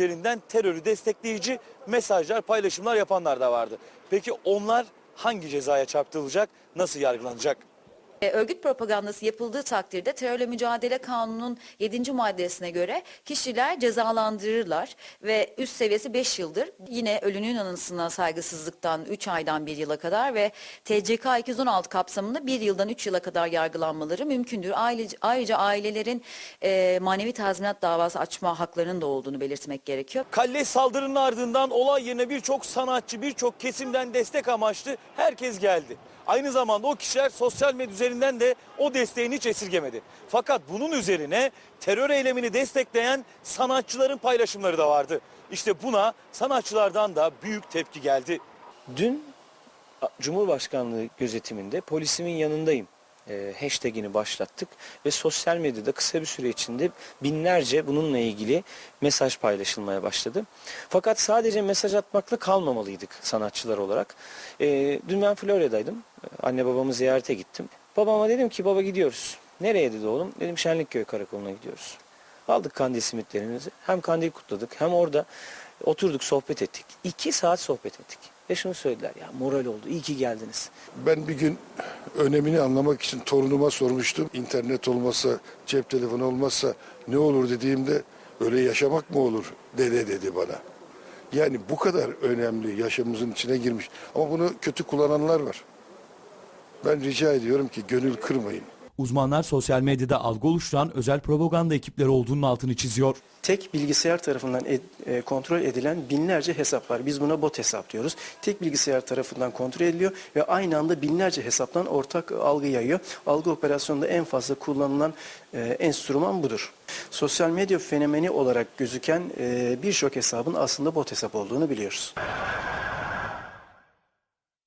üzerinden terörü destekleyici mesajlar, paylaşımlar yapanlar da vardı. Peki onlar hangi cezaya çarptırılacak, nasıl yargılanacak? E, Örgüt propagandası yapıldığı takdirde terörle mücadele kanunun 7. maddesine göre kişiler cezalandırırlar ve üst seviyesi 5 yıldır yine ölünün anısına saygısızlıktan 3 aydan 1 yıla kadar ve TCK 216 kapsamında 1 yıldan 3 yıla kadar yargılanmaları mümkündür. Ailece, ayrıca ailelerin e, manevi tazminat davası açma haklarının da olduğunu belirtmek gerekiyor. Kalle saldırının ardından olay yerine birçok sanatçı, birçok kesimden destek amaçlı herkes geldi. Aynı zamanda o kişiler sosyal medya üzerinden de o desteğini hiç esirgemedi. Fakat bunun üzerine terör eylemini destekleyen sanatçıların paylaşımları da vardı. İşte buna sanatçılardan da büyük tepki geldi. Dün Cumhurbaşkanlığı gözetiminde polisimin yanındayım e, hashtagini başlattık ve sosyal medyada kısa bir süre içinde binlerce bununla ilgili mesaj paylaşılmaya başladı. Fakat sadece mesaj atmakla kalmamalıydık sanatçılar olarak. E, dün ben Florya'daydım. E, Anne babamı ziyarete gittim. Babama dedim ki baba gidiyoruz. Nereye dedi oğlum? Dedim Şenlikköy Karakolu'na gidiyoruz. Aldık kandil simitlerimizi. Hem kandil kutladık hem orada oturduk sohbet ettik. İki saat sohbet ettik. Ve şunu söylediler ya moral oldu iyi ki geldiniz. Ben bir gün önemini anlamak için torunuma sormuştum. İnternet olmazsa, cep telefonu olmazsa ne olur dediğimde öyle yaşamak mı olur dede dedi bana. Yani bu kadar önemli yaşamımızın içine girmiş. Ama bunu kötü kullananlar var. Ben rica ediyorum ki gönül kırmayın. Uzmanlar sosyal medyada algı oluşturan özel propaganda ekipleri olduğunun altını çiziyor. Tek bilgisayar tarafından ed- e, kontrol edilen binlerce hesap var. Biz buna bot hesap diyoruz. Tek bilgisayar tarafından kontrol ediliyor ve aynı anda binlerce hesaptan ortak algı yayıyor. Algı operasyonunda en fazla kullanılan e, enstrüman budur. Sosyal medya fenomeni olarak gözüken e, birçok hesabın aslında bot hesap olduğunu biliyoruz.